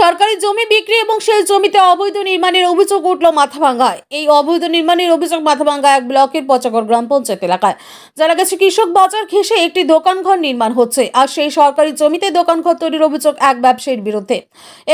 সরকারি জমি বিক্রি এবং সেই জমিতে অবৈধ নির্মাণের অভিযোগ উঠল মাথাভাঙ্গায়। এই অবৈধ নির্মাণের অভিযোগ মাথাভাঙ্গা এক ব্লকের পচাগড় গ্রাম পঞ্চায়েত এলাকায়। জানা গেছে, কৃষক বাজার ঘেঁষে একটি দোকানঘর নির্মাণ হচ্ছে আর সেই সরকারি জমিতে দোকানঘর তৈরির অভিযোগ এক ব্যবসায়ীর বিরুদ্ধে।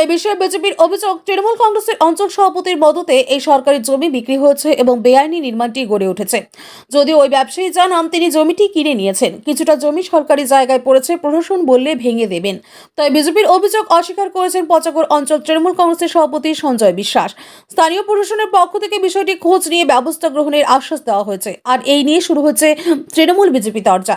এই বিষয়ে বিজেপির অভিযোগ, তৃণমূল কংগ্রেসের অঞ্চল সভাপতির মদতে এই সরকারি জমি বিক্রি হয়েছে এবং বেআইনি নির্মাণটি গড়ে উঠেছে। যদিও ওই ব্যবসায়ী জানান, তিনি জমিটি কিনে নিয়েছেন। কিছুটা জমি সরকারি জায়গায় পড়েছে, প্রশাসন বললে ভেঙে দেবেন। তাই বিজেপির অভিযোগ অস্বীকার করেছেন পচাগড় অঞ্চল তৃণমূল কংগ্রেসের সভাপতি সঞ্জয় বিশ্বাস। স্থানীয় প্রশাসনের পক্ষ থেকে বিষয়টি খোঁজ নিয়ে ব্যবস্থা গ্রহণের আশ্বাস দেওয়া হয়েছে। আর এই নিয়ে শুরু হচ্ছে তৃণমূল বিজেপি তরজা।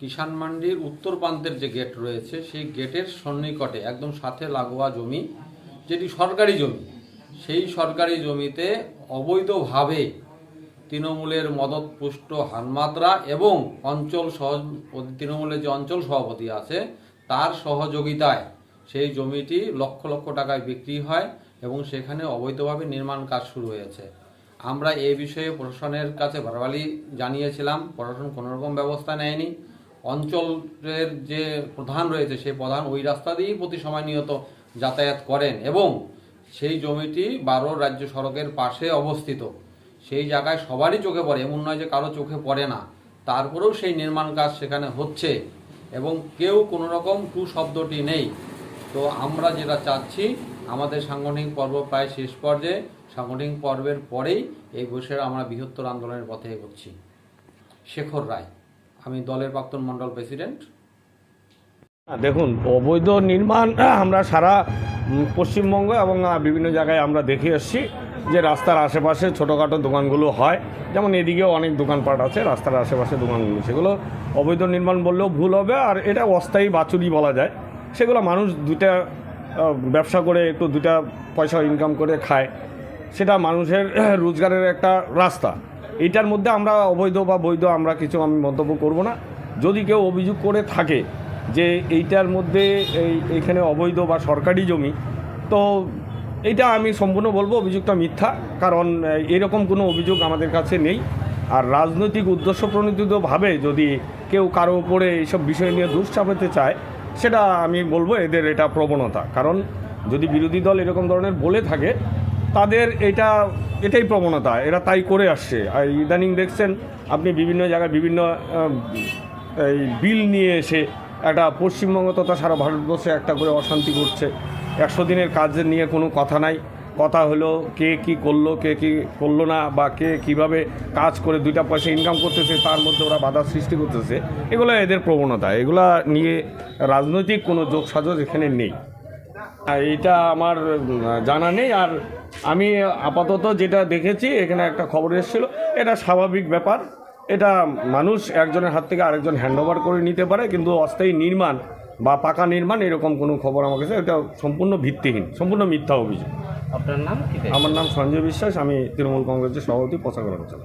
কিষাণ মান্ডির উত্তর প্রান্তের যে গেট রয়েছে, সেই গেটের সন্নিকটে, একদম সাথে লাগোয়া জমি, যেটি সরকারি জমি, সেই সরকারি জমিতে অবৈধভাবে তৃণমূলের মদতপুষ্ট হানমাত্রা এবং অঞ্চল সহ তৃণমূলের যে অঞ্চল সভাপতি আছে, তার সহযোগিতায় সেই জমিটি লক্ষ লক্ষ টাকায় বিক্রি হয় এবং সেখানে অবৈধভাবে নির্মাণ কাজ শুরু হয়েছে। আমরা এ বিষয়ে প্রশাসনের কাছে বারবারই জানিয়েছিলাম, প্রশাসন কোনোরকম ব্যবস্থা নেয়নি। অঞ্চলের যে প্রধান রয়েছে, সেই প্রধান ওই রাস্তা দিয়েই প্রতি সময় নিয়ত যাতায়াত করেন এবং সেই জমিটি বারো রাজ্য সড়কের পাশে অবস্থিত। সেই জায়গায় সবারই চোখে পড়ে, এমন নয় যে কারও চোখে পড়ে না। তারপরেও সেই নির্মাণ কাজ সেখানে হচ্ছে এবং কেউ কোনো রকম টু শব্দটি নেই। তো আমরা যেটা চাচ্ছি, আমাদের সাংগঠনিক পর্ব প্রায় শেষ পর্যায়ে, সাংগঠনিক পর্বের পরেই এই বছর আমরা বৃহত্তর আন্দোলনের পথে এগোচ্ছি। শেখর রায়। আমি দলের প্রাক্তন মণ্ডল প্রেসিডেন্ট। হ্যাঁ, দেখুন অবৈধ নির্মাণ আমরা সারা পশ্চিমবঙ্গ এবং বিভিন্ন জায়গায় আমরা দেখে এসেছি যে রাস্তার আশেপাশে ছোটোখাটো দোকানগুলো হয়। যেমন এদিকেও অনেক দোকানপাট আছে রাস্তার আশেপাশে দোকানগুলো। সেগুলো অবৈধ নির্মাণ বললেও ভুল হবে আর এটা অস্থায়ী বাছুরি বলা যায়। সেগুলো মানুষ দুটা ব্যবসা করে একটু দুটা পয়সা ইনকাম করে খায়। সেটা মানুষের রোজগারের একটা রাস্তা। এইটার মধ্যে আমরা অবৈধ বা বৈধ আমরা কিছু আমি মন্তব্য করব না। যদি কেউ অভিযোগ করে থাকে যে এইটার মধ্যে এই এখানে অবৈধ বা সরকারি জমি, তো এইটা আমি সম্পূর্ণ বলব অভিযোগটা মিথ্যা, কারণ এরকম কোনো অভিযোগ আমাদের কাছে নেই। আর রাজনৈতিক উদ্দেশ্য প্রণোদিতভাবে যদি কেউ কারও উপরে এইসব বিষয় নিয়ে দোষ চাপাতে চায়, সেটা আমি বলব এদের এটা প্রবণতা। কারণ যদি বিরোধী দল এরকম ধরনের বলে থাকে, তাদের এটা এটাই প্রবণতা, এরা তাই করে আসছে। আর ইদানিং দেখছেন, আপনি বিভিন্ন জায়গায় বিভিন্ন এই বিল নিয়ে এসে একটা পশ্চিমবঙ্গ তথা সারা ভারতবর্ষে একটা করে অশান্তি করছে একশো দিনের কাজের নিয়ে কোনো কথা নাই। কথা হলো কে কি করল, কে কি করল না, বা কে কীভাবে কাজ করে দুইটা পয়সা ইনকাম করতেছে, তার মধ্যে ওরা বাধা সৃষ্টি করতেছে। এগুলো এদের প্রবণতা। এগুলা নিয়ে রাজনৈতিক কোনো যোগ সাজস এখানে নেই। এইটা আমার জানা নেই। আর আমি আপাতত যেটা দেখেছি এখানে একটা খবর এসেছিল এটা স্বাভাবিক ব্যাপার। এটা মানুষ একজনের হাত থেকে আরেকজন হ্যান্ডওভার করে নিতে পারে কিন্তু অস্থায়ী নির্মাণ বা পাকা নির্মাণ এরকম কোনো খবর আমার কাছে এটা সম্পূর্ণ ভিত্তিহীন সম্পূর্ণ মিথ্যা অভিযোগ। আপনার নাম আমার নাম সঞ্জয় বিশ্বাস আমি তৃণমূল কংগ্রেসের সভাপতি প্রচার অঞ্চল